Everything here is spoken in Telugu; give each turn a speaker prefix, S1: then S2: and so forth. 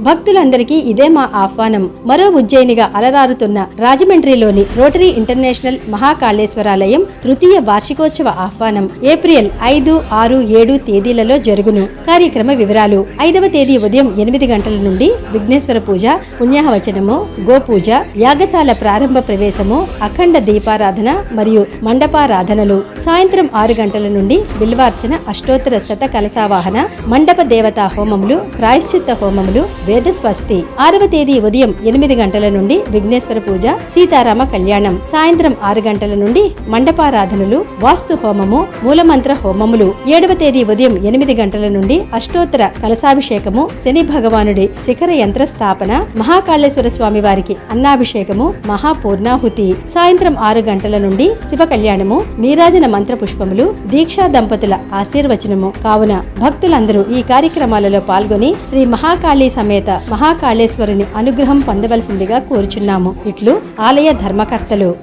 S1: భక్తులందరికీ ఇదే మా ఆహ్వానం. మరో ఉజ్జయినిగా అలరారుతున్న రాజమండ్రిలోని రోటరీ ఇంటర్నేషనల్ మహాకాళేశ్వరాలయం తృతీయ వార్షికోత్సవ ఆహ్వానం. ఏప్రిల్ ఐదు ఆరు ఏడు తేదీలలో జరుగును. కార్యక్రమ వివరాలు. ఐదవ తేదీ ఉదయం ఎనిమిది గంటల నుండి విఘ్నేశ్వర పూజ పుణ్యాహవచనము గోపూజ యాగశాల ప్రారంభ ప్రవేశము అఖండ దీపారాధన మరియు మండపారాధనలు. సాయంత్రం ఆరు గంటల నుండి బిల్వార్చన అష్టోత్తర శత కలశావాహన మండప దేవతా హోమములు ప్రాయశ్చిత్త హోమములు వేద స్వస్తి ఆరవ తేదీ ఉదయం ఎనిమిది గంటల నుండి విఘ్నేశ్వర పూజ సీతారామ కళ్యాణం. సాయంత్రం ఆరు గంటల నుండి మండపారాధనలు వాస్తు హోమము మూలమంత్ర హోమములు. ఏడవ తేదీ ఉదయం ఎనిమిది గంటల నుండి అష్టోత్తర కలశాభిషేకము శని భగవానుడి శిఖర యంత్ర స్థాపన మహాకాళేశ్వర స్వామి వారికి అన్నాభిషేకము మహాపూర్ణాహుతి. సాయంత్రం ఆరు గంటల నుండి శివ కళ్యాణము నీరాజన మంత్ర పుష్పములు దీక్షా దంపతుల ఆశీర్వచనము. కావున భక్తులందరూ ఈ కార్యక్రమాలలో పాల్గొని శ్రీ మహాకాళీ సమేత మహాకాళేశ్వరుని అనుగ్రహం పొందవలసిందిగా కోరుచున్నాము. ఇట్లు ఆలయ ధర్మకర్తలు.